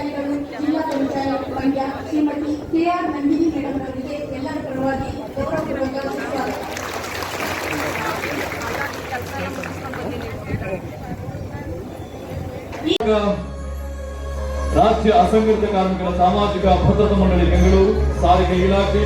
ಅಧಿಕಾರಿಗಳು, ಜಿಲ್ಲಾ panchayat Mandya, Shrimati K Nandini madam ಅವರಿಗೆ ಎಲ್ಲರ ಪರವಾಗಿ ಗೌರವಪೂರ್ವಕ ರಾಜ್ಯ ಅಸಂಘಟಿತ ಕಾರ್ಮಿಕರ ಸಾಮಾಜಿಕ ಭದ್ರತಾ ಮಂಡಳಿ ಬೆಂಗಳೂರು, ಸಾರಿಗೆ ಇಲಾಖೆ.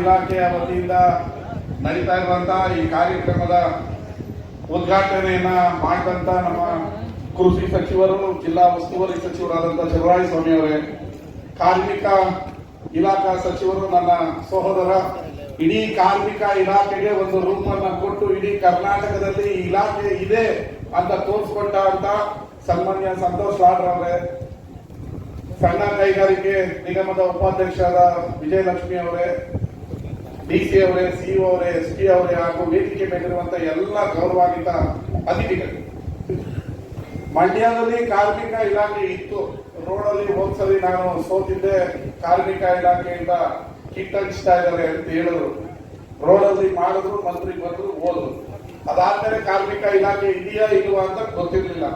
ಇಲಾಖೆಯ ವತಿಯಿಂದ ನಡೀತಾ ಇರುವಂತಹ ಈ ಕಾರ್ಯಕ್ರಮದ ಉದ್ಘಾಟನೆಯನ್ನ ಮಾಡಿದಂತ ನಮ್ಮ ಕೃಷಿ ಸಚಿವರು, ಜಿಲ್ಲಾ ಉಸ್ತುವಾರಿ ಸಚಿವರಾದಂತಹ ಶಿವರಾಯ ಸ್ವಾಮಿ ಅವರೇ, ಕಾರ್ಮಿಕ ಇಲಾಖಾ ಸಚಿವರು, ನನ್ನ ಸಹೋದರ, ಇಡೀ ಕಾರ್ಮಿಕ ಇಲಾಖೆಗೆ ಒಂದು ರೂಮ್ ಅನ್ನ ಕೊಟ್ಟು ಇಡೀ ಕರ್ನಾಟಕದಲ್ಲಿ ಈ ಇಲಾಖೆ ಇದೆ ಅಂತ ತೋರಿಸ್ಕೊಂಡ ಅಂತ ಸನ್ಮಾನ್ಯ ಸಂತೋಷ್ ಲಾಡ್ ಅವರೇ, ಸಣ್ಣ ಕೈಗಾರಿಕೆ ನಿಗಮದ ಉಪಾಧ್ಯಕ್ಷರಾದ ವಿಜಯಲಕ್ಷ್ಮಿ ಅವರೇ ಡಿಸಿ ಅವರೇ, ಸಿ ಅವರೇ, ಎಸ್ ಪಿ ಅವರೇ ಹಾಗೂ ವೇದಿಕೆ ಮೇಲಿರುವಂತ ಎಲ್ಲ ಗೌರವಾನ್ವಿತ ಅತಿಥಿಗಳು. ಮಂಡ್ಯದಲ್ಲಿ ಕಾರ್ಮಿಕ ಇಲಾಖೆ ಇತ್ತು. ರೋಡಲ್ಲಿ ಹೋದ್ಸಲಿ ನಾನು ಸೋತಿದ್ದೆ. ಕಾರ್ಮಿಕ ಇಲಾಖೆಯಿಂದ ಕಿಟ್ ಹಂಚ್ತಾ ಇದ್ದಾರೆ ಅಂತ ಹೇಳಿದ್ರು ರೋಡಲ್ಲಿ ಮಾಡಿದ್ರು ಮಂತ್ರಿ ಬಂದ್ರು, ಹೋದ್ರು. ಅದಾದ್ಮೇಲೆ ಕಾರ್ಮಿಕ ಇಲಾಖೆ ಇದೆಯಾ ಇಲ್ವಾ ಅಂತ ಗೊತ್ತಿರ್ಲಿಲ್ಲ.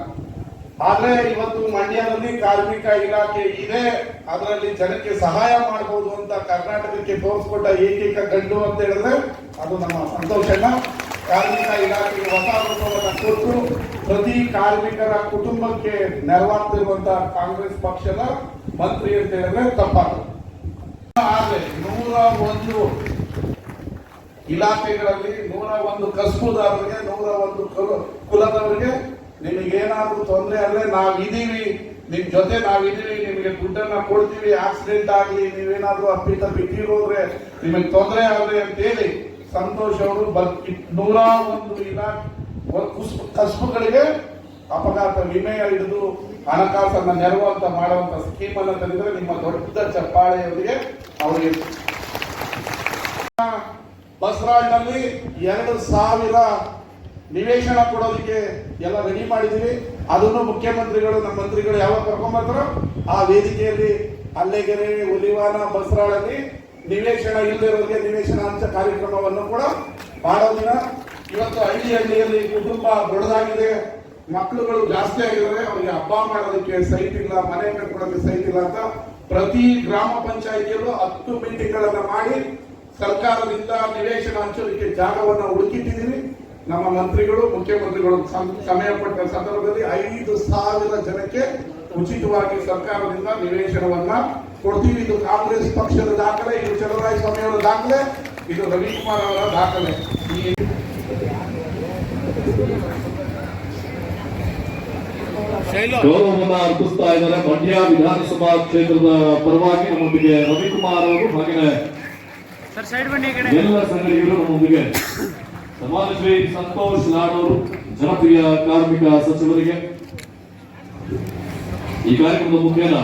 ಆದ್ರೆ ಇವತ್ತು ಮಂಡ್ಯದಲ್ಲಿ ಕಾರ್ಮಿಕ ಇಲಾಖೆ ಇದೆ. ಅದರಲ್ಲಿ ಜನಕ್ಕೆ ಸಹಾಯ ಮಾಡಬಹುದು ಕರ್ನಾಟಕಕ್ಕೆ ತೋರಿಸ್ಕೊಟ್ಟ ಏಕೈಕ ಗಂಡು ಅಂತ ಹೇಳಿದ್ರೆ ಅದು ನಮ್ಮ ಸಂತೋಷನ ಕಾರ್ಮಿಕ ಇಲಾಖೆಗೆ ಹೊಸ ರೂಪವನ್ನು ಕೊಟ್ಟು ಪ್ರತಿ ಕಾರ್ಮಿಕರ ಕುಟುಂಬಕ್ಕೆ ನೆರವಾಗ್ತಿರುವಂತಹ ಕಾಂಗ್ರೆಸ್ ಪಕ್ಷದ ಮಂತ್ರಿ ಅಂತ ಹೇಳಿದ್ರೆ ತಪ್ಪಾಗುತ್ತೆ ಆದ್ರೆ ನೂರ ಒಂದು ಇಲಾಖೆಗಳಲ್ಲಿ, ನೂರ ಒಂದು ಕಸ್ಬುದಾರರಿಗೆ, ನೂರ ಒಂದು ಕುಲ- ಕುಲದವರಿಗೆ ನಿಮಗೇನಾದ್ರೂ ತೊಂದರೆ ಅಂದ್ರೆ ನಾವಿದೀವಿ ನಿಮ್ ಜೊತೆ ನಾವಿದ್ದೀವಿ ನಿಮಗೆ ದುಡ್ಡನ್ನ ಕೊಡ್ತೀವಿ ಆಕ್ಸಿಡೆಂಟ್ ಆಗಲಿ, ನೀವೇನಾದ್ರೂ ಅಪ್ಪಿತ ಬಿದ್ದಿರೋದ್ರೆ ನಿಮಗೆ ತೊಂದರೆ ಆದ್ರೆ ಅಂತ ಹೇಳಿ ಸಂತೋಷ್ ಅವರು ನೂರ ಒಂದು ಇಲಾಖೆ ಕಸ್ಬುಗಳಿಗೆ ಅಪಘಾತ ವಿಮೆಯ ಹಿಡಿದು ಹಣಕಾಸನ್ನ ನೆರವು ಅಂತ ಮಾಡುವಂತ ಸ್ಕೀಮ್ ಅನ್ನ ತಂದಿದ್ರೆ ನಿಮ್ಮ ದೊಡ್ಡ ಚಪ್ಪಾಳೆಯೊಂದಿಗೆ ಅವರಿಗೆ ಬಸರಾಳ್ನಲ್ಲಿ ಎರಡು ಸಾವಿರ ನಿವೇಶನ ಕೊಡೋದಕ್ಕೆ ಎಲ್ಲ ರೆಡಿ ಮಾಡಿದೀವಿ ಅದನ್ನು ಮುಖ್ಯಮಂತ್ರಿಗಳು, ನಮ್ಮ ಮಂತ್ರಿಗಳು ಯಾವಾಗ ಕರ್ಕೊಂಡ್ಬರ್ತಾರೋ ಆ ವೇದಿಕೆಯಲ್ಲಿ ಅಲ್ಲೆಗೆರೆ ಒಲಿವಾನ ಬಸರಾಳಲ್ಲಿ ನಿವೇಶನ ಇಲ್ಲದಿರೋರಿಗೆ ನಿವೇಶನ ಅಂತ ಕಾರ್ಯಕ್ರಮವನ್ನು ಕೂಡ ಮಾಡೋದಿಲ್ಲ. ಇವತ್ತು ಹಳ್ಳಿ ಹಳ್ಳಿಯಲ್ಲಿ ಕುಟುಂಬ ದೊಡ್ಡದಾಗಿದೆ. ಮಕ್ಕಳುಗಳು ಜಾಸ್ತಿ ಆಗಿದ್ದಾರೆ. ಅವರಿಗೆ ಹಬ್ಬ ಮಾಡೋದಕ್ಕೆ ಸೈಟ್ ಇಲ್ಲ, ಮನೆ ಕಟ್ಕೊಳ್ಳೋದಕ್ಕೆ ಸೈಟ್ ಇಲ್ಲ ಅಂತ ಪ್ರತಿ ಗ್ರಾಮ ಪಂಚಾಯಿತಿಯಲ್ಲೂ ಹತ್ತು ಮೀಟಿಂಗ್ ಗಳನ್ನ ಮಾಡಿ ಸರ್ಕಾರದಿಂದ ನಿವೇಶನ ಹಂಚೋದಕ್ಕೆ ಜಾಗವನ್ನು ಹುಡುಕಿಟ್ಟಿದ್ದೀವಿ ನಮ್ಮ ಮಂತ್ರಿಗಳು ಮುಖ್ಯಮಂತ್ರಿಗಳು ಸಮಯ ಪಟ್ಟ ಸಂದರ್ಭದಲ್ಲಿ ಐದು ಸಾವಿರ ಜನಕ್ಕೆ ಉಚಿತವಾಗಿ ಸರ್ಕಾರದಿಂದ ನಿವೇಶನವನ್ನ ಕೊಡ್ತೀವಿ. ಇದು ಕಾಂಗ್ರೆಸ್ ಪಕ್ಷದ ದಾಖಲೆ ಇದು ಚಲರಾಯ ಸ್ವಾಮಿ ಅವರ ದಾಖಲೆ ಇದು ರವಿಕುಮಾರ್ ಅವರ ದಾಖಲೆ. ಗೌರವವನ್ನ ಅರ್ಪಿಸ್ತಾ ಇದ್ದಾರೆ. ಮಂಡ್ಯ ವಿಧಾನಸಭಾ ಕ್ಷೇತ್ರದ ಪರವಾಗಿ ನಮ್ಮೊಂದಿಗೆ ರವಿಕುಮಾರ್ ಅವರು ಹಾಗೆಯೇ ಈ ಎಲ್ಲ ಸಂಘಟನೆಗಳು ನಮ್ಮೊಂದಿಗೆ. ಸಮಾಜಶ್ರೀ ಸಂತೋಷ್ ನಾಡೋರು ಅವರು ಜನಪ್ರಿಯ ಕಾರ್ಮಿಕ ಸಚಿವರಿಗೆ. ಈ ಕಾರ್ಯಕ್ರಮದ ಮುಖೇನ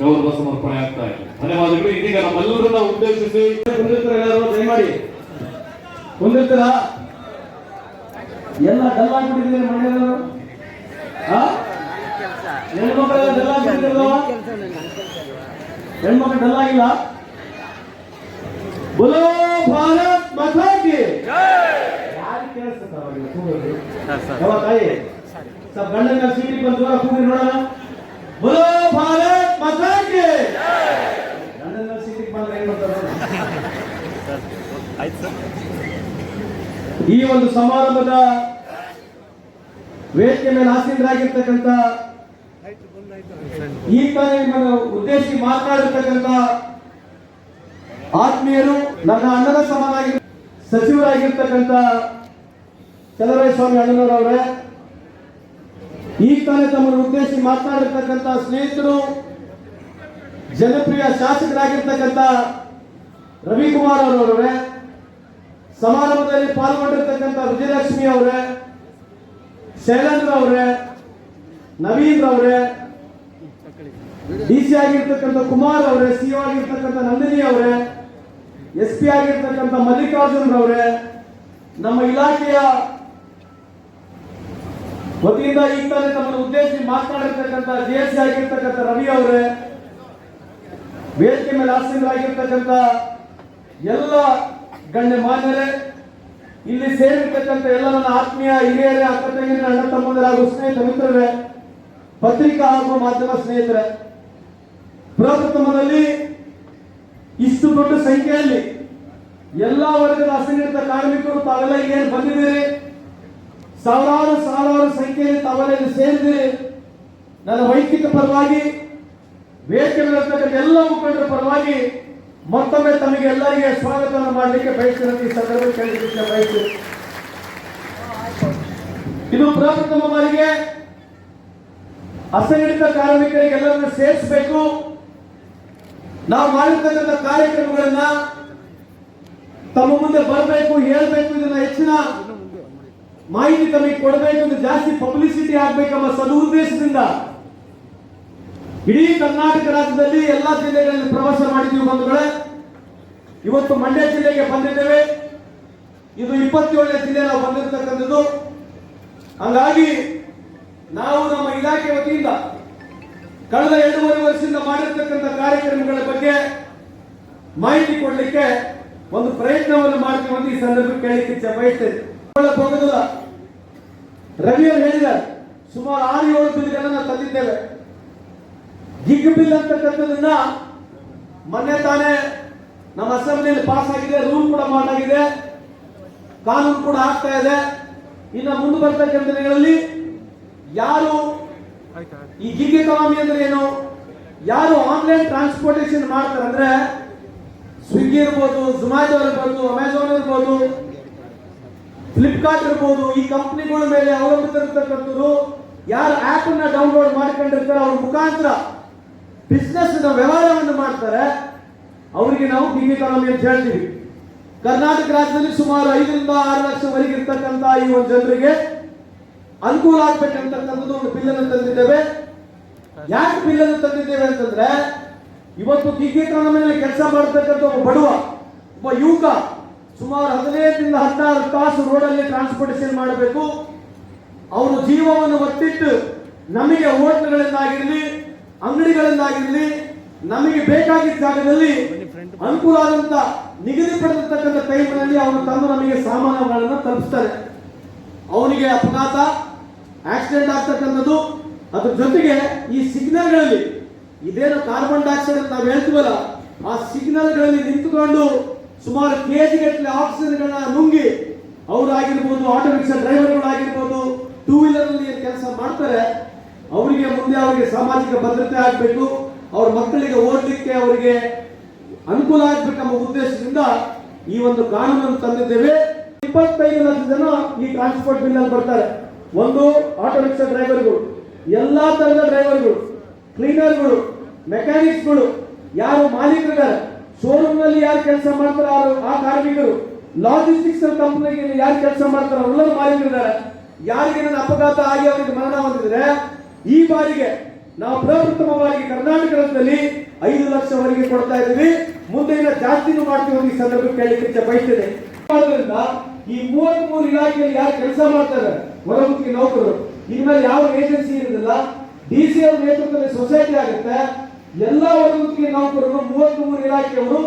ಗೌರವ ಸಮರ್ಪಣೆ ಆಗ್ತಾ ಇದೆ. ಧನ್ಯವಾದಗಳು. ಇದೀಗ ನಮ್ಮೆಲ್ಲರನ್ನ ಉದ್ದೇಶಿಸಿ. ದಯಮಾಡಿ. ಹೊಂದಿರ್ತೀರ ಎಲ್ಲ ಡಲ್ ಆಗ್ಬಿಟ್ಟಿದ್ದೀರಿ ಮನೆಯವರು ಹೆಣ್ಮಕ್ಳೆಲ್ಲ ಡಲ್ ಆಗ್ಬಿಟ್ಟಿದ್ದೀರಲ್ವ ಹೆಣ್ಮಕ್ಳು ಡಲ್ ಆಗಿಲ್ಲ ಬೋಲೋ ಭಾರತ್ ಮಾತಾ ಯಾವ ತಾಯಿ ಬಂದು ದೂರ ಕೂಗಿ ನೋಡೋಣ. ಬೋಲೋ ಭಾರತ್ ಮಾತಾ ಕಿ ಗಂಡನ ಸೀಟಿಗೆ ಬಂದ್ರೆ ಏನ್ ಮಾಡ್ತಾರೆ ಈ ಒಂದು ಸಮಾರಂಭದ ವೇದಿಕೆ ಮೇಲೆ ಆಸೀನರಾಗಿರ್ತಕ್ಕಂಥ ಈ ಕಾರ್ಯಕ್ರಮ ಉದ್ದೇಶಿ ಉದ್ದೇಶಿಸಿ ಮಾತನಾಡಿರ್ತಕ್ಕಂಥ ಆತ್ಮೀಯರು ನನ್ನ ಅಣ್ಣನ ಸಮನಾಗಿ ಸಚಿವರಾಗಿರ್ತಕ್ಕಂಥ ಚಲರಾಯ ಸ್ವಾಮಿ ಅಣ್ಣನವರವರೇ ಈ ತಾನೇ ತಮ್ಮನ್ನು ಉದ್ದೇಶಿಸಿ ಮಾತನಾಡಿರ್ತಕ್ಕಂಥ ಸ್ನೇಹಿತರು, ಜನಪ್ರಿಯ ಶಾಸಕರಾಗಿರ್ತಕ್ಕಂಥ ರವಿಕುಮಾರ್ ಅವರವರೇ, ಸಮಾರಂಭದಲ್ಲಿ ಪಾಲ್ಗೊಂಡಿರ್ತಕ್ಕಂಥ ವಿಜಯಲಕ್ಷ್ಮಿ ಅವರೇ, ಶೈಲೇಂದ್ರ ಅವರೇ ನವೀನ್ ಅವರೇ, ಡಿ ಸಿ ಆಗಿರ್ತಕ್ಕಂಥ ಕುಮಾರ್ ಅವರೇ ಸಿಒ ಆಗಿರ್ತಕ್ಕಂಥ ನಂದಿನಿ ಅವರೇ, ಎಸ್ ಪಿ ಆಗಿರ್ತಕ್ಕಂಥ ಮಲ್ಲಿಕಾರ್ಜುನ್ ಅವರೇ, ನಮ್ಮ ಇಲಾಖೆಯ ವತಿಯಿಂದ ಈಗ ತಾನೇ ತಮ್ಮನ್ನು ಉದ್ದೇಶಿಸಿ ಮಾತನಾಡಿರ್ತಕ್ಕಂಥ ಜೆ ಎಸ್ ರವಿ ಅವರೇ, ವೇದಿಕೆ ಮೇಲೆ ಆಸೀನರಾಗಿರ್ತಕ್ಕಂಥ ಎಲ್ಲ ಗಣ್ಯ ಮಾನ್ಯರೇ, ಇಲ್ಲಿ ಸೇರಿರ್ತಕ್ಕಂಥ ಎಲ್ಲ ನನ್ನ ಆತ್ಮೀಯ ಹಿರಿಯರೇ, ಅಕ್ಕ ತಂಗಿನ ಅಣ್ಣ ತಮ್ಮಂದಿರ ಹಾಗೂ ಸ್ನೇಹಿತ ಮಿತ್ರರೇ, ಪತ್ರಿಕಾ ಹಾಗೂ ಮಾಧ್ಯಮ ಸ್ನೇಹಿತರೆ, ಪ್ರಪ್ರಥಮದಲ್ಲಿ ಇಷ್ಟು ದೊಡ್ಡ ಸಂಖ್ಯೆಯಲ್ಲಿ ಎಲ್ಲ ವರ್ಗದ ಅಸಿನಿರ್ತ ಕಾರ್ಮಿಕರು ತಾವೆಲ್ಲ ಏನು ಬಂದಿದ್ದೀರಿ? ಸಾವಿರಾರು ಸಾವಿರಾರು ಸಂಖ್ಯೆಯಲ್ಲಿ ತಾವೆಲ್ಲ ಸೇರಿದ್ರೆ. ನನ್ನ ವೈಯಕ್ತಿಕ ಪರವಾಗಿ, ವೇದಿಕೆ ಎಲ್ಲ ಮುಖಂಡರ ಪರವಾಗಿ ಮತ್ತೊಮ್ಮೆ ತಮಗೆ ಎಲ್ಲರಿಗೆ ಸ್ವಾಗತವನ್ನು ಮಾಡಲಿಕ್ಕೆ ಬಯಸಿದಂತೆ ಈ ಸಂದರ್ಭ ಕೇಳಲಿಕ್ಕೆ ಬಯಸ್ತೀನಿ. ಇದು ಪ್ರಪ್ರಥಮ ಬಾರಿಗೆ ಅಸಂಘಟಿತ ಕಾರ್ಮಿಕರಿಗೆ ಎಲ್ಲರನ್ನು ಸೇರಿಸಬೇಕು. ನಾವು ಮಾಡಿರ್ತಕ್ಕಂಥ ಕಾರ್ಯಕ್ರಮಗಳನ್ನ ತಮ್ಮ ಮುಂದೆ ಬರಬೇಕು, ಹೇಳಬೇಕು, ಇದನ್ನ ಹೆಚ್ಚಿನ ಮಾಹಿತಿ ತಮಗೆ ಕೊಡಬೇಕು ಅಂದ್ರೆ ಜಾಸ್ತಿ ಪಬ್ಲಿಸಿಟಿ ಆಗ್ಬೇಕೆಂಬ ಸದುದ್ದೇಶದಿಂದ ಇಡೀ ಕರ್ನಾಟಕ ರಾಜ್ಯದಲ್ಲಿ ಎಲ್ಲಾ ಜಿಲ್ಲೆಗಳಲ್ಲಿ ಪ್ರವಾಸ ಮಾಡಿದ್ದೀವಿ ಬಂಧುಗಳೇ. ಇವತ್ತು ಮಂಡ್ಯ ಜಿಲ್ಲೆಗೆ ಬಂದಿದ್ದೇವೆ. ಇದು ಇಪ್ಪತ್ತೇಳನೇ ಜಿಲ್ಲೆ ನಾವು ಬಂದಿರತಕ್ಕಂಥದ್ದು. ಹಂಗಾಗಿ ನಾವು ನಮ್ಮ ಇಲಾಖೆ ವತಿಯಿಂದ ಕಳೆದ ಎರಡೂವರೆ ವರ್ಷದಿಂದ ಮಾಡಿರ್ತಕ್ಕಂಥ ಕಾರ್ಯಕ್ರಮಗಳ ಬಗ್ಗೆ ಮಾಹಿತಿ ಕೊಡಲಿಕ್ಕೆ ಒಂದು ಪ್ರಯತ್ನವನ್ನು ಮಾಡ್ತೀವಿ ಈ ಸಂದರ್ಭ ಕೇಳಲಿಕ್ಕೆ ಇಚ್ಛೆ ಬಯಸ್ತೇನೆ. ರವಿಯವರು ಹೇಳಿದ್ದಾರೆ, ಸುಮಾರು ಆರು ಏಳು ಬಿಲ್ಗಳನ್ನ ತಂದಿದ್ದೇವೆ. ಗಿಗ್ ಬಿಲ್ ಅಂತಕ್ಕಂಥದನ್ನ ಮೊನ್ನೆ ತಾನೇ ನಮ್ಮ ಅಸೆಂಬ್ಲಿಯಲ್ಲಿ ಪಾಸ್ ಆಗಿದೆ ರೂಲ್ ಕೂಡ ಮಾಡಾಗಿದೆ ಕಾನೂನು ಕೂಡ ಆಗ್ತಾ ಇದೆ. ಇನ್ನು ಮುಂದೆ ಬರ್ತಕ್ಕಂಥ ದಿನಗಳಲ್ಲಿ ಯಾರು ಈ ಗಿಗ್ ಎಕಾನಮಿ ಅಂದ್ರೆ ಏನು? ಯಾರು ಆನ್ಲೈನ್ ಟ್ರಾನ್ಸ್ಪೋರ್ಟೇಷನ್ ಮಾಡ್ತಾರೆ ಅಂದ್ರೆ ಸ್ವಿಗ್ಗಿ ಇರ್ಬೋದು ಝೊಮ್ಯಾಟೊ ಇರ್ಬೋದು ಅಮೆಝಾನ್ ಇರ್ಬೋದು ಫ್ಲಿಪ್ಕಾರ್ಟ್ ಇರ್ಬೋದು, ಈ ಕಂಪ್ನಿಗಳ ಮೇಲೆ ಅವಲಂಬಿತರಿರ್ತಕ್ಕಂಥವ್ರು, ಯಾರು ಆಪ್ ಅನ್ನ ಡೌನ್ಲೋಡ್ ಮಾಡ್ಕೊಂಡಿರ್ತಾರೆ ಅವ್ರ ಮುಖಾಂತರ ಬಿಸ್ನೆಸ್ ವ್ಯವಹಾರವನ್ನು ಮಾಡ್ತಾರೆ. ಅವರಿಗೆ ನಾವು ಗಿಗ್ ಎಕಾನಮಿ ಅಂತ ಹೇಳ್ತೀವಿ. ಕರ್ನಾಟಕ ರಾಜ್ಯದಲ್ಲಿ ಸುಮಾರು ಐದರಿಂದ ಆರು ಲಕ್ಷವರೆಗೆ ಇರ್ತಕ್ಕಂಥ ಈ ಒಂದು ಜನರಿಗೆ ಅನುಕೂಲ ಆಗ್ಬೇಕಂತಕ್ಕಂಥದ್ದು ಒಂದು ಬಿಲ್ ಅನ್ನು ತಂದಿದ್ದೇವೆ. ಯಾಕೆ ಬಿಲ್ ಅನ್ನು ತಂದಿದ್ದೇವೆ ಅಂತಂದ್ರೆ, ಇವತ್ತು ಗಿಗ್ ಮೇಲೆ ಕೆಲಸ ಮಾಡತಕ್ಕಂಥ ಒಬ್ಬ ಬಡವ, ಒಬ್ಬ ಯುವಕ ಸುಮಾರು ಹದಿನೈದರಿಂದ ಹದಿನಾರು ತಾಸು ರೋಡಲ್ಲಿ ಟ್ರಾನ್ಸ್ಪೋರ್ಟೇಷನ್ ಮಾಡಬೇಕು. ಅವರು ಜೀವವನ್ನು ಒತ್ತಿಟ್ಟು ನಮಗೆ ಹೋಟ್ಲ್ಗಳಿಂದಾಗಿರಲಿ ಅಂಗಡಿಗಳಿಂದಾಗಿರಲಿ ನಮಗೆ ಬೇಕಾಗಿದ್ದ ಜಾಗದಲ್ಲಿ ಅನುಕೂಲ ಆದಂತ ನಿಗದಿಪಡಿರ್ತಕ್ಕಂಥ ಟೈಮ್ನಲ್ಲಿ ಅವರು ತಂದು ನಮಗೆ ಸಾಮಾನುಗಳನ್ನು ತಲುಪಿಸ್ತಾರೆ. ಅವನಿಗೆ ಅಪಘಾತ ಆಕ್ಸಿಡೆಂಟ್ ಆಗ್ತಕ್ಕಂಥದ್ದು. ಅದ್ರ ಜೊತೆಗೆ ಈ ಸಿಗ್ನಲ್ಗಳಲ್ಲಿ ಇದೇನು ಕಾರ್ಬನ್ ಡೈಆಕ್ಸೈಡ್ ಅಂತ ನಾವು ಹೇಳ್ತೀವಲ್ಲ ಆ ಸಿಗ್ನಲ್ಗಳಲ್ಲಿ ನಿಂತುಕೊಂಡು ಸುಮಾರು ಕೆಜಿ ಗಟ್ಟಲೆ ಆಕ್ಸಿಜನ್ಗಳನ್ನ ನುಂಗಿ ಅವರಾಗಿರ್ಬೋದು ಆಟೋ ರಿಕ್ಷಾ ಡ್ರೈವರ್ಗಳಾಗಿರ್ಬೋದು ಟೂ ವೀಲರ್ ಅಲ್ಲಿ ಕೆಲಸ ಮಾಡ್ತಾರೆ, ಅವರಿಗೆ ಮುಂದೆ ಅವರಿಗೆ ಸಾಮಾಜಿಕ ಭದ್ರತೆ ಆಗಬೇಕು, ಅವ್ರ ಮಕ್ಕಳಿಗೆ ಓದಲಿಕ್ಕೆ ಅವರಿಗೆ ಅನುಕೂಲ ಆಗ್ಬೇಕೆಂಬ ಉದ್ದೇಶದಿಂದ ಈ ಒಂದು ಕಾನೂನನ್ನು ತಂದಿದ್ದೇವೆ. ಇಪ್ಪತ್ತೈದು ಲಕ್ಷ ಜನ ಈ ಟ್ರಾನ್ಸ್ಪೋರ್ಟ್ ಬಿಲ್ ಅಲ್ಲಿ ಬರ್ತಾರೆ. ಒಂದು ಆಟೋ ರಿಕ್ಷಾ ಡ್ರೈವರ್ಗಳು, ಎಲ್ಲಾ ತರದ ಡ್ರೈವರ್ಗಳು, ಕ್ಲೀನರ್ಗಳು, ಮೆಕ್ಯಾನಿಕ್ಸ್ಗಳು, ಯಾರು ಮಾಲೀಕರಿದ್ದಾರೆ ಶೋರೂಮ್ನಲ್ಲಿ ಯಾರು ಕೆಲಸ ಮಾಡ್ತಾರೋ ಆ- ಕಾರ್ಮಿಕರು ಲಾಜಿಸ್ಟಿಕ್ಸ್ ಕಂಪನಿಗೆ ಯಾರು ಕೆಲಸ ಮಾಡ್ತಾರೋ ಅವರೆಲ್ಲರೂ ಮಾಲೀಕರಿದ್ದಾರೆ. ಯಾರಿಗೆ ನನ್ನ ಅಪಘಾತ ಆಗಿ ಅವರಿಗೆ ಮರಣ ಹೊಂದಿದ್ರೆ, ಈ ಬಾರಿಗೆ ನಾವು ಪ್ರಪ್ರಥಮವಾಗಿ ಕರ್ನಾಟಕ ರಾಜ್ಯದಲ್ಲಿ ಐದು ಲಕ್ಷವರೆಗೆ ಕೊಡ್ತಾ ಇದ್ದೀವಿ. ಮುಂದೆ ಇನ್ನ ಜಾಸ್ತಿನೂ ಮಾಡ್ತೀವಿ ಈ ಸಂದರ್ಭ ಕೇಳಲಿಕ್ಕೆ ಬಯಸ್ತೇನೆ. ಈ ಮೂವತ್ತ್ ಮೂರು ಇಲಾಖೆಯಲ್ಲಿ ಯಾರು ಕೆಲಸ ಮಾಡ್ತಾರೆ ಹೊರಗುತ್ತಿಗೆ ನೌಕರರು, ಇನ್ಮೇಲೆ ಯಾವ ಏಜೆನ್ಸಿ ಇರೋದಿಲ್ಲ ಡಿ ಸಿ ಅವ್ರ ನೇತೃತ್ವದಲ್ಲಿ ಸೊಸೈಟಿ ಆಗುತ್ತೆ. ಎಲ್ಲ ಹೊರಗುತ್ತಿಗೆ ನೌಕರರು ಮೂವತ್ತ್ ಮೂರು ಇಲಾಖೆಯವರು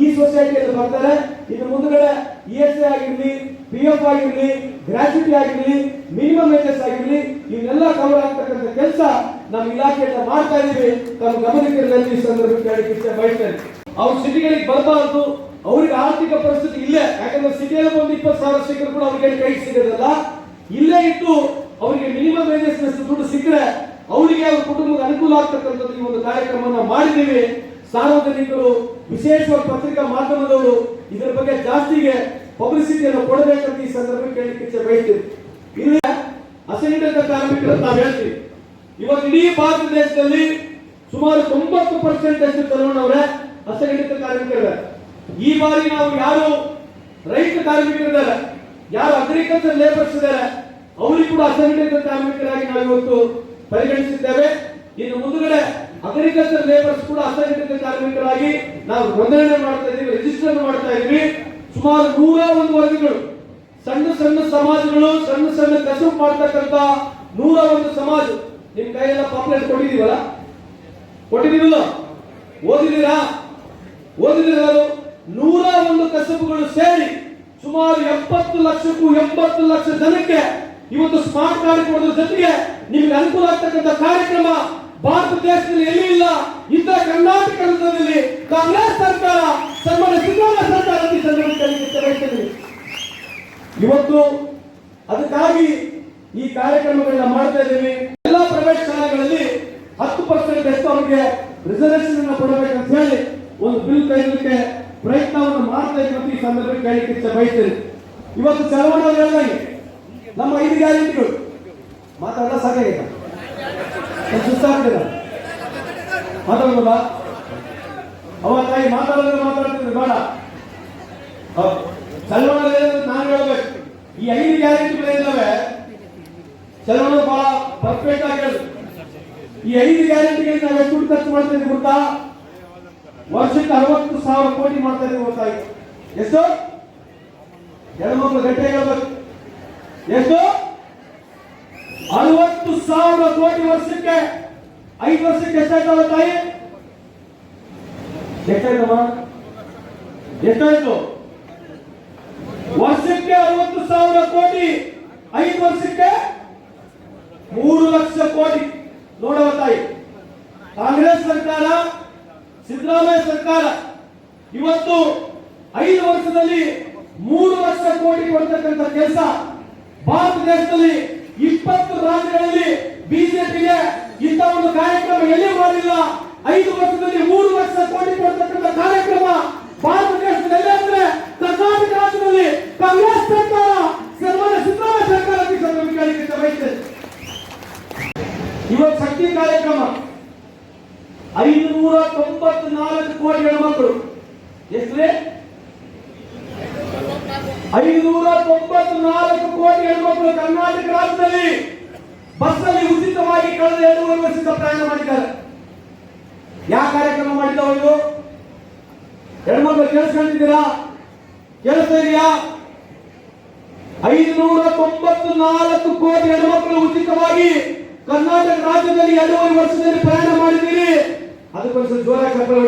ಈ ಸೊಸೈಟಿಯಲ್ಲಿ ಬರ್ತಾರೆ. ಇನ್ನು ಮುಂದುಗಡೆ ಇ ಎಸ್ ಐ ಆಗಿರ್ಲಿ ಪಿ ಎಫ್ ಆಗಿರ್ಲಿ ಗ್ರಾಚ್ಯುಟಿ ಆಗಿರ್ಲಿ ಮಿನಿಮಮ್ ವೇಜಸ್ ಆಗಿರ್ಲಿ ಇವನ್ನೆಲ್ಲ ಕವರ್ ಆಗ್ತಕ್ಕಂಥ ಕೆಲಸ ನಮ್ಮ ಇಲಾಖೆಯಿಂದ ಮಾಡ್ತಾ ಇದೀವಿ. ತಮ್ಮ ಗಮನಕ್ಕೆ ಈ ಸಂದರ್ಭಕ್ಕೆ ಬಯಸ್ತೇನೆ ಅವ್ರು ಸಿಟಿಗಳಿಗೆ ಬರಬಾರದು. ಅವ್ರಿಗೆ ಆರ್ಥಿಕ ಪರಿಸ್ಥಿತಿ ಇಲ್ಲೇ. ಯಾಕಂದ್ರೆ ಸಿಟಿಯಲ್ಲಿ ಒಂದು ಇಪ್ಪತ್ತು ಸಾವಿರ ಸಿಕ್ಕರು ಕೂಡ ಅವ್ರಿಗೆ ಕೈ ಸಿಗೋದಲ್ಲ. ಇಲ್ಲೇ ಇದ್ದು ಅವರಿಗೆ ಮಿನಿಮಮ್ ವೇಜಸ್ ದುಡ್ಡು ಸಿಕ್ಕರೆ ಅವರಿಗೆ ಅವ್ರ ಕುಟುಂಬಕ್ಕೆ ಅನುಕೂಲ ಆಗ್ತಕ್ಕಂಥದ್ದು ಈ ಒಂದು ಕಾರ್ಯಕ್ರಮವನ್ನು ಮಾಡಿದ್ದೀವಿ. ಸಾರ್ವಜನಿಕರು, ವಿಶೇಷವಾಗಿ ಪತ್ರಿಕಾ ಮಾಧ್ಯಮದವರು ಇದರ ಬಗ್ಗೆ ಜಾಸ್ತಿಗೆ ಪಬ್ಲಿಸಿಟಿಯನ್ನು ಕೊಡಬೇಕಂತ ಈ ಸಂದರ್ಭ ಕೇಳಲಿಕ್ಕೆ ಬಯಸ್ತೀವಿ ಇಲ್ಲಿ ಅಸಂಘಟಿತ ಕಾರ್ಮಿಕರು ನಾವು ಹೇಳ್ತೀವಿ. ಇವತ್ತು ಇಡೀ ಭಾರತ ದೇಶದಲ್ಲಿ ಸುಮಾರು ತೊಂಬತ್ತು ಪರ್ಸೆಂಟ್ ಅಷ್ಟು ತರುಣವರೇ ಅಸಂಘಟಿತ ಕಾರ್ಮಿಕರಿದ್ದಾರೆ. ಈ ಬಾರಿ ನಾವು ಯಾರು ರೈತ ಕಾರ್ಮಿಕರಿದ್ದಾರೆ, ಯಾರು ಅಗ್ರಿಕಲ್ಚರ್ ಲೇಬರ್ಸ್ ಇದ್ದಾರೆ, ಅವರಿಗೂ ಕೂಡ ಅಸಂಘಟಿತ ಕಾರ್ಮಿಕರಾಗಿ ನಾವು ಇವತ್ತು ಪರಿಗಣಿಸಿದ್ದೇವೆ. ಇನ್ನು ಮುಂದುಗಡೆ ಅಗ್ರಿಕಲ್ಚರ್ ಲೇಬರ್ಸ್ ಕೂಡ ಅಸಂಘಟಿತ ಕಾರ್ಮಿಕರಾಗಿ ನಾವು ನೋಂದಣಿ ಮಾಡ್ತಾ ಇದೀವಿ ರಿಜಿಸ್ಟರ್ ಮಾಡ್ತಾ ಇದೀವಿ. ಸುಮಾರು ನೂರ ಒಂದು ವರ್ಗಗಳು, ಸಣ್ಣ ಸಣ್ಣ ಸಮಾಜಗಳು, ಸಣ್ಣ ಸಣ್ಣ ಕಸುಬು ಮಾಡ್ತಕ್ಕಂತ ನೂರ ಒಂದು ಸಮಾಜ. ನಿಮ್ ಕೈಯೆಲ್ಲ ಪಾಪ್ಲೆಟ್ ಕೊಟ್ಟಿದೀವಲ್ಲ ಕೊಟ್ಟಿದೀವಲ್ಲ ಓದಿದೀರಾ ಓದಿದ್ದೀರಾ ಅದು? ನೂರ ಒಂದು ಕಸಬುಗಳು ಸೇರಿ ಸುಮಾರು ಎಪ್ಪತ್ತು ಲಕ್ಷಕ್ಕೂ ಎಂಬತ್ತು ಲಕ್ಷ ಜನಕ್ಕೆ ಇವತ್ತು ಸ್ಮಾರ್ಟ್ ಕೊಡೋದ್ರ ಜೊತೆಗೆ ನಿಮಗೆ ಅನುಕೂಲ ಆಗ್ತಕ್ಕಂಥ ಕಾರ್ಯಕ್ರಮ ಭಾರತ ದೇಶದಲ್ಲಿ ಎಲ್ಲೂ ಇಲ್ಲ? ಇದ್ದ ಕರ್ನಾಟಕದಲ್ಲಿ ಕಾಂಗ್ರೆಸ್ ಸರ್ಕಾರ, ಸನ್ಮಾನ್ಯ ಸಿದ್ದರಾಮಯ್ಯ ಸರ್ಕಾರ ಇವತ್ತು ಅದಕ್ಕಾಗಿ ಈ ಕಾರ್ಯಕ್ರಮಗಳನ್ನ ಮಾಡ್ತಾ ಇದ್ದೀವಿ. ಎಲ್ಲ ಪ್ರೈವೇಟ್ ಶಾಲೆಗಳಲ್ಲಿ ಹತ್ತು ಪರ್ಸೆಂಟ್ ಎಷ್ಟು ಅವರಿಗೆ ರಿಸರ್ವೇಶನ್ ಕೊಡಬೇಕು ಕೊಡಬೇಕಂತ ಹೇಳಿ ಒಂದು ಬಿಲ್ ತೆಗೆದಕ್ಕೆ ಪ್ರಯತ್ನವನ್ನು ಮಾಡ್ತಾ ಇದ್ದೀವಿ ಅಂತ ಈ ಸಂದರ್ಭದಲ್ಲಿ ಕೇಳಲಿಕ್ಕೆ ಬಯಸ್ತೇನೆ. ಇವತ್ತು ಚಳವಳಿ ನಮ್ಮ ಐದು ಗ್ಯಾರಂಟಿಗಳು. ಮಾತಾಡಲ್ಲ ಸಾಕಾಗಿಲ್ಲ ಸುಸ್ತಾಗ್ತಿಲ್ಲ ಮಾತಾಡೋದ ಅವ ತಾಯಿ ಮಾತಾಡಿದ್ರೆ ಮಾತಾಡ್ತೀನಿ ಬೇಡ. ಸಲ್ಮಾನ್ ನಾನು ಹೇಳಬೇಕು. ಈ ಐದು ಗ್ಯಾರಂಟಿಗಳಿದ್ದಾವೆ ಸಲ್ಮಾನ್ ಬಹಳ ಪರ್ಫೆಕ್ಟ್ ಆಗಿ ಈ ಐದು ಗ್ಯಾರಂಟಿಗಳಿಗೆ ನಾವು ಎಷ್ಟು ಖರ್ಚು ಮಾಡ್ತಾ ಇದ್ದೀವಿ ಗೊತ್ತಾ? ವರ್ಷಕ್ಕೆ ಅರವತ್ತು ಸಾವಿರ ಕೋಟಿ ಮಾಡ್ತಾ ಇದ್ದೀವಿ ಗೊತ್ತಾ ಎಷ್ಟು? ಹೆಣ್ಮಕ್ಳು ಗಂಟೆ ಹೇಳ್ಬೇಕು. ಎಷ್ಟು? ಅರವತ್ತು ಸಾವಿರ ಕೋಟಿ ವರ್ಷಕ್ಕೆ, ಐದು ವರ್ಷಕ್ಕೆ ಎಷ್ಟಾಯ್ತಲ್ಲ ತಾಯಿ? ಎಷ್ಟಾಯ್ತಮ್ಮ ಎಷ್ಟಾಯ್ತು ವರ್ಷಕ್ಕೆ ಅರವತ್ತು ಸಾವಿರ ಕೋಟಿ, ಐದು ವರ್ಷಕ್ಕೆ ಮೂರು ಲಕ್ಷ ಕೋಟಿ. ನೋಡವ ತಾಯಿ. ಕಾಂಗ್ರೆಸ್ ಸರ್ಕಾರ, ಸಿದ್ದರಾಮಯ್ಯ ಸರ್ಕಾರ ಇವತ್ತು ಐದು ವರ್ಷದಲ್ಲಿ ಮೂರು ಲಕ್ಷ ಕೋಟಿ ಕೊಡ್ತಕ್ಕಂಥ ಕೆಲಸ ಭಾರತ ದೇಶದಲ್ಲಿ ಇಪ್ಪತ್ತು ರಾಜ್ಯಗಳಲ್ಲಿ ಬಿಜೆಪಿಗೆ ಇಂಥ ಒಂದು ಕಾರ್ಯಕ್ರಮ ಎಲ್ಲಿ ಮಾಡಿಲ್ಲ? ಐದು ವರ್ಷದಲ್ಲಿ ಮೂರು ವರ್ಷ ಕೋಟಿ ಕೊಡ್ತಕ್ಕಂಥ ಕಾರ್ಯಕ್ರಮ ಭಾರತ ದೇಶದಲ್ಲಿ ಅಂದ್ರೆ ಕರ್ನಾಟಕ ರಾಜ್ಯದಲ್ಲಿ ಕಾಂಗ್ರೆಸ್ ಸರ್ಕಾರ, ಸನ್ಮಾನ್ಯ ಸಿದ್ದರಾಮಯ್ಯ ಸರ್ಕಾರ ಈ ಸಂದರ್ಭದಲ್ಲಿ ಕೇಳಲಿಕ್ಕೆ ಇವತ್ತು ಶಕ್ತಿ ಕಾರ್ಯಕ್ರಮ. ಐದುನೂರ ತೊಂಬತ್ನಾಲ್ಕು ಕೋಟಿ ಹೆಣ್ಮಕ್ಳು ಮಕ್ಕಳು ತೊಂಬತ್ನಾಲ್ಕು ಹೆಣ್ಮಕ್ಳು ಕರ್ನಾಟಕ ರಾಜ್ಯದಲ್ಲಿ ಬಸ್ನಲ್ಲಿ ಉಚಿತವಾಗಿ ಕಳೆದ ಎರಡೂವರೆ ವರ್ಷದಿಂದ ಪ್ರಯಾಣ ಮಾಡಿದ್ದಾರೆ. ಯಾವ ಕಾರ್ಯಕ್ರಮ ಮಾಡಿದ್ದಾವ ಇದು? ಹೆಣ್ಮಕ್ಳು ಕೇಳಿಸ್ಕೊಂಡಿದ್ದೀರಾ ಕೇಳಿಸ್ತಾ ಇದೆಯಾ ಐದುನೂರ ತೊಂಬತ್ತು ನಾಲ್ಕು ಕೋಟಿ ಹೆಣ್ಮಕ್ಳು ಉಚಿತವಾಗಿ ಕರ್ನಾಟಕ ರಾಜ್ಯದಲ್ಲಿ ಎರಡೂವರೆ ವರ್ಷದಲ್ಲಿ ಪ್ರಯಾಣ ಮಾಡಿದ್ದೀರಿ. ಅದಕ್ಕೊಂದ್ಸಲ ಜೋರ ಕಪ್ಪಳ.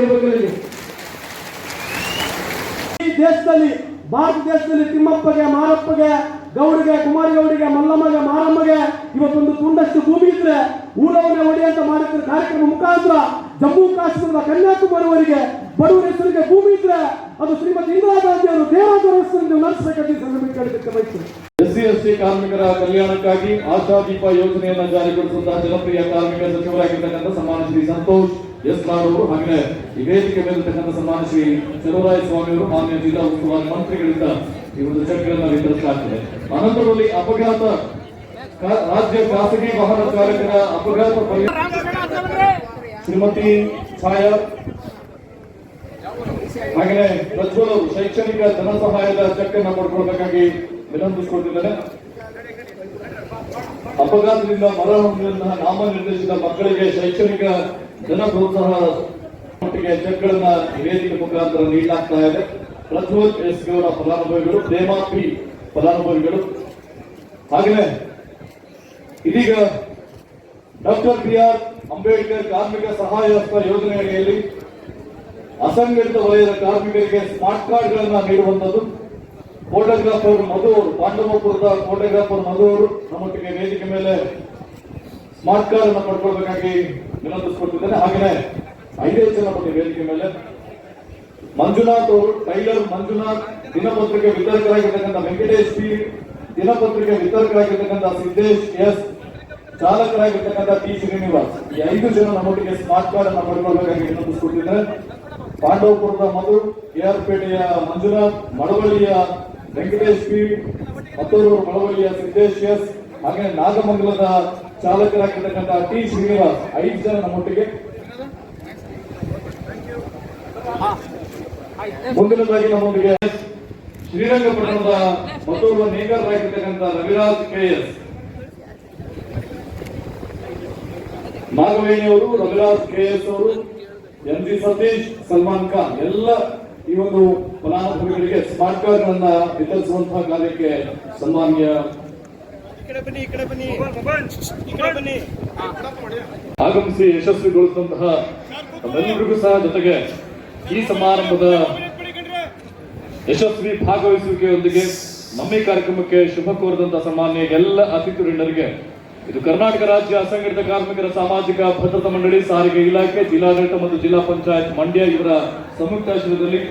ಈ ದೇಶದಲ್ಲಿ, ಭಾರತ ದೇಶದಲ್ಲಿ ತಿಮ್ಮಪ್ಪಗೆ, ಮಾರಪ್ಪಗೆ ಗೌಡಿಗೆ, ಕುಮಾರಗೌಡಿಗೆ, ಮಲ್ಲಮ್ಮಗೆ, ಮಾರಮ್ಮಗೆ ಇವತ್ತೊಂದು ತುಂಡಷ್ಟು ಭೂಮಿ ಇದ್ರೆ ಊರವನ್ನೇ ಅಂತ ಮಾಡುತ್ತಿರುವ ಕಾರ್ಯಕ್ರಮ ಮುಖಾಂತರ ಜಮ್ಮು ಕಾಶ್ಮೀರದ ಕನ್ಯಾಕುಮಾರಿವರಿಗೆ ಬಡವರ ಹೆಸರಿಗೆ ಭೂಮಿ ಇದ್ರೆ ಅದು ಶ್ರೀಮತಿ ಇಂದಿರಾ ಗಾಂಧಿ ಅವರು ದೇವಾದರ ಹೆಸರನ್ನು ನಡೆಸಬೇಕಂತ ಸಂದರ್ಭದಲ್ಲಿ ಕೇಳಲಿಕ್ಕೆ ಬಯಸ್ತೀನಿ ಎಸ್ಸಿ ಎಸ್ಟಿ ಕಾರ್ಮಿಕರ ಕಲ್ಯಾಣಕ್ಕಾಗಿ ಆಶಾದೀಪ ಯೋಜನೆಯನ್ನು ಜಾರಿಗೊಳಿಸುವಂತಹ ಜನಪ್ರಿಯ ಕಾರ್ಮಿಕ ಸಚಿವರಾಗಿರ್ತಕ್ಕಂಥ ಸಮಾನ ಶ್ರೀ ಸಂತೋಷ್. ಎಸ್ ಅವರು ಹಾಗೆ ಈ ವೇದಿಕೆ ಮೇಲಿರ್ತಕ್ಕಂಥ ಸನ್ಮಾನ ಶ್ರೀ ಚಲುವರಾಯ ಸ್ವಾಮಿಯವರು ಮಾನ್ಯ ಜಿಲ್ಲಾ ಉಸ್ತುವಾರಿ ಮಂತ್ರಿಗಳಿಂದ ಈ ಒಂದು ಚೆಕ್ಗಳನ್ನು ವಿತರಿಸಲಾಗ್ತದೆ ಅನಂತರದಲ್ಲಿ ಅಪಘಾತ ರಾಜ್ಯ ಖಾಸಗಿ ವಾಹನ ಚಾಲಕರ ಅಪಘಾತ ಶ್ರೀಮತಿ ಛಾಯಾ ಹಾಗೆ ಪ್ರಜ್ವಲ್ ಶೈಕ್ಷಣಿಕ ಧನಸಹಾಯದ ಚೆಕ್ ಅನ್ನು ಪಡ್ಕೊಳ್ಬೇಕಾಗಿ ವಿನಂತಿಸಿಕೊಳ್ತಿದ್ದಾರೆ ಅಪಘಾತದಿಂದ ಮರ ಹೊಂದಿದಂತಹ ನಾಮನಿರ್ದೇಶಿತ ಮಕ್ಕಳಿಗೆ ಶೈಕ್ಷಣಿಕ ಧನ ಪ್ರೋತ್ಸಾಹ ಮಟ್ಟಿಗೆ ಚೆಕ್ಗಳನ್ನ ವೇದಿಕೆ ಮುಖಾಂತರ ನೀಡಲಾಗ್ತಾ ಇದೆ. ಪ್ರಜ್ವಲ್ ಎಸ್ ಅವರ ಫಲಾನುಭವಿಗಳು ಪ್ರೇಮಾ ಪಿ ಫಲಾನುಭವಿಗಳು. ಹಾಗೆಯೇ ಇದೀಗ ಡಾಕ್ಟರ್ ಬಿ ಆರ್ ಅಂಬೇಡ್ಕರ್ ಕಾರ್ಮಿಕ ಸಹಾಯ ಹಸ್ತ ಯೋಜನೆ ಅಡಿಯಲ್ಲಿ ಅಸಂಘಟಿತ ವಲಯದ ಕಾರ್ಮಿಕರಿಗೆ ಸ್ಮಾರ್ಟ್ ಕಾರ್ಡ್ಗಳನ್ನ ನೀಡುವಂತದ್ದು ಫೋಟೋಗ್ರಾಫರ್ ಮಧು ಅವರು, ಪಾಂಡವಪುರದ ಫೋಟೋಗ್ರಾಫರ್ ಮಧು ಅವರು ನಮ್ಮೊಟ್ಟಿಗೆ ವೇದಿಕೆ ಮೇಲೆ ಸ್ಮಾರ್ಟ್ ಕಾರ್ಡ್ ಅನ್ನು ಪಡ್ಕೊಳ್ಬೇಕಾಗಿ ವಿನಂತಿಸಿಕೊಳ್ತಿದ್ದಾರೆ ಹಾಗೆಯೇ ಐದೇ ಜನ ಬಗ್ಗೆ ವೇದಿಕೆ ಮೇಲೆ ಮಂಜುನಾಥ್ ಅವರು, ಟೈಲರ್ ಮಂಜುನಾಥ್ ದಿನಪತ್ರಿಕೆ ವಿತರಕರಾಗಿರ್ತಕ್ಕಂಥ ವೆಂಕಟೇಶ್ ಪಿ, ದಿನಪತ್ರಿಕೆ ವಿತರಕರಾಗಿರ್ತಕ್ಕಂಥ ಸಿದ್ದೇಶ್ ಎಸ್, ಚಾಲಕರಾಗಿರ್ತಕ್ಕಂಥ ಟಿ ಶ್ರೀನಿವಾಸ್. ಈ ಐದು ಜನ ನಮ್ಮೊಟ್ಟಿಗೆ ಸ್ಮಾರ್ಟ್ ಕಾರ್ಡ್ ಅನ್ನು ಪಡ್ಕೊಳ್ಬೇಕಾಗಿ ವಿನಂತಿಸಿಕೊಟ್ಟಿದ್ದಾರೆ ಪಾಂಡವಪುರದ ಮಧು ಕೆಆರ್ ಪೇಟೆಯ ಮಂಜುನಾಥ್, ಮಳವಳ್ಳಿಯ ವೆಂಕಟೇಶ್ ಪಿ ಮತ್ತೂರು ಮಳವಳ್ಳಿಯ ಸಿದ್ದೇಶ್ ಎಸ್ ಹಾಗೆ ನಾಗಮಂಗಲದ ಚಾಲಕರಾಗಿರ್ತಕ್ಕಂಥ ಟಿ ಶ್ರೀನಿವಾಸ್, ಐದು ಜನ ನಮ್ಮೊಟ್ಟಿಗೆ. ಮುಂದಿನದಾಗಿ ನಮ್ಮೊಂದಿಗೆ ಶ್ರೀರಂಗಪಟ್ಟಣದ ಮತ್ತೊಬ್ಬ ನೇಕಾರರಾಗಿರ್ತಕ್ಕಂಥ ರವಿರಾಜ್ ಕೆಎಸ್ ನಾಗವೇಣಿ ಅವರು, ರವಿರಾಜ್ ಕೆಎಸ್ ಅವರು ಎಂ ಜಿ ಸತೀಶ್, ಸಲ್ಮಾನ್ ಖಾನ್, ಎಲ್ಲ ಈ ಒಂದು ಫಲಾನುಭವಿಗಳಿಗೆ ಸ್ಮಾರ್ಟ್ ಕಾರ್ಡ್ ವಿತರಿಸುವಂತಹ ಕಾರ್ಯಕ್ಕೆ ಸನ್ಮಾನ್ಯ ಆಗಮಿಸಿ ಯಶಸ್ವಿಗೊಳಿಸಿದಂತಹ ನಮ್ಮೆಲ್ಲರಿಗೂ ಸಹ ಜೊತೆಗೆ ಈ ಸಮಾರಂಭದ ಯಶಸ್ವಿ ಭಾಗವಹಿಸುವಿಕೆಯೊಂದಿಗೆ ನಮ್ಮ ಈ ಕಾರ್ಯಕ್ರಮಕ್ಕೆ ಶುಭ ಕೋರಿದಂತಹ ಸನ್ಮಾನ್ಯ ಎಲ್ಲ ಅತಿಥಿಗಳಿಗೆ ಇದು ಕರ್ನಾಟಕ ರಾಜ್ಯ ಅಸಂಘಟಿತ ಕಾರ್ಮಿಕರ ಸಾಮಾಜಿಕ ಭದ್ರತಾ ಮಂಡಳಿ ಸಾರಿಗೆ ಇಲಾಖೆ ಜಿಲ್ಲಾಡಳಿತ ಮತ್ತು ಜಿಲ್ಲಾ ಪಂಚಾಯತ್ ಮಂಡ್ಯ ಇವರ ಸಂಯುಕ್ತ ಆಶ್ರಯದಲ್ಲಿ